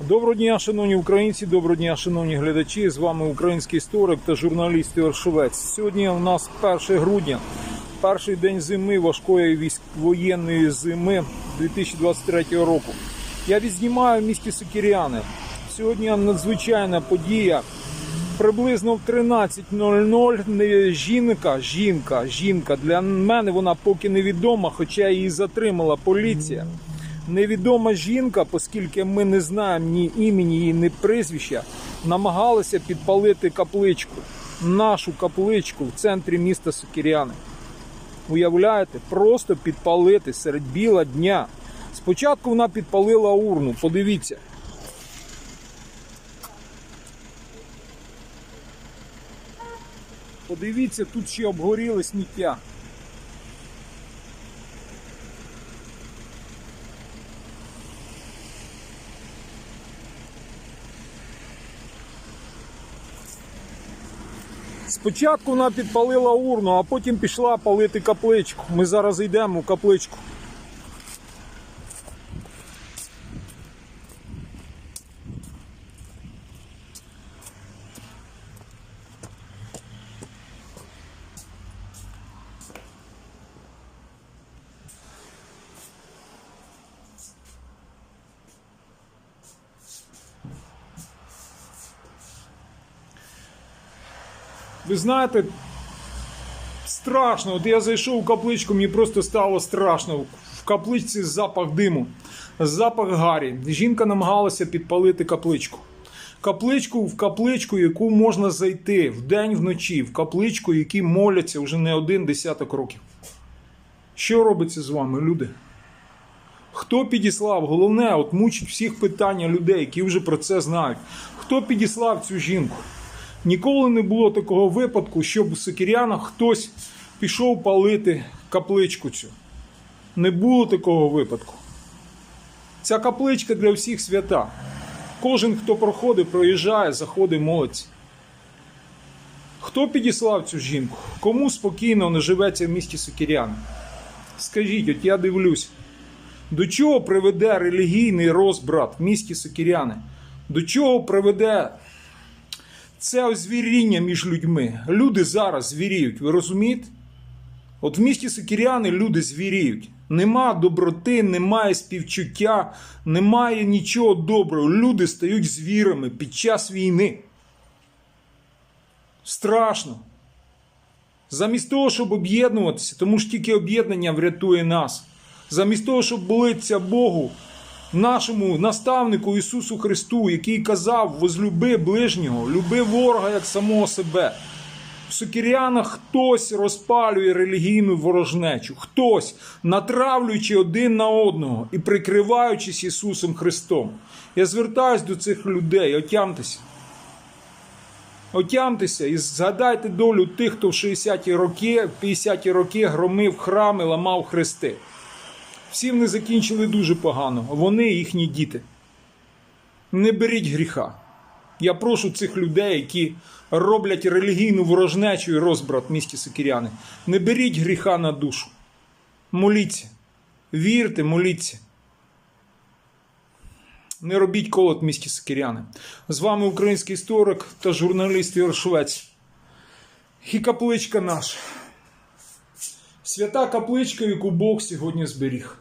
Доброго дня, шановні українці, доброго дня, шановні глядачі. З вами український історик та журналіст Ігор Шовець. Сьогодні у нас 1 грудня, перший день зими, важкої військ воєнної зими 2023 року. Я відзнімаю в місті Сокіряни. Сьогодні надзвичайна подія. Приблизно в 13.00 не- жінка, жінка, жінка. Для мене вона поки невідома, хоча її затримала поліція. Невідома жінка, оскільки ми не знаємо ні імені, ні прізвища, намагалася підпалити капличку, нашу капличку в центрі міста Сокіряни. Уявляєте, просто підпалити серед біла дня. Спочатку вона підпалила урну, подивіться. Подивіться, тут ще обгоріле сміття. Спочатку вона підпалила урну, а потім пішла палити капличку. Ми зараз йдемо в капличку. Ви знаєте, страшно. От я зайшов у капличку, мені просто стало страшно. В капличці запах диму, запах гарі. Жінка намагалася підпалити капличку. Капличку в капличку, яку можна зайти вдень вночі, в капличку, які моляться вже не один десяток років. Що робиться з вами, люди? Хто підіслав? Головне, от мучить всіх питання людей, які вже про це знають. Хто підіслав цю жінку? Ніколи не було такого випадку, щоб у Сокірянах хтось пішов палити капличку цю. Не було такого випадку. Ця капличка для всіх свята. Кожен, хто проходить, проїжджає, заходить, молиться. Хто підіслав цю жінку? Кому спокійно не живеться в місті Сокіряни? Скажіть, от я дивлюсь, до чого приведе релігійний розбрат в місті Сокіряни? До чого приведе це озвіріння між людьми. Люди зараз звіріють, ви розумієте? От в місті Сокіряни люди звіріють. Нема доброти, немає співчуття, немає нічого доброго. Люди стають звірами під час війни. Страшно. Замість того, щоб об'єднуватися, тому ж тільки об'єднання врятує нас. Замість того, щоб молитися Богу, нашому наставнику Ісусу Христу, який казав: возлюби ближнього, люби ворога як самого себе. В Сокірянах хтось розпалює релігійну ворожнечу, хтось натравлюючи один на одного і прикриваючись Ісусом Христом. Я звертаюсь до цих людей, отямтеся. Отямтеся і згадайте долю тих, хто в 60-ті роки, в 50-ті роки громив храми, ламав хрести. Всі вони закінчили дуже погано. Вони їхні діти. Не беріть гріха. Я прошу цих людей, які роблять релігійну ворожнечу і розбрат в місті Сокіряни. Не беріть гріха на душу. Моліться. Вірте, моліться. Не робіть колот в місті Сокіряни. З вами український історик та журналіст Ігор Швець. І капличка наша. Свята капличка, яку Бог сьогодні зберіг.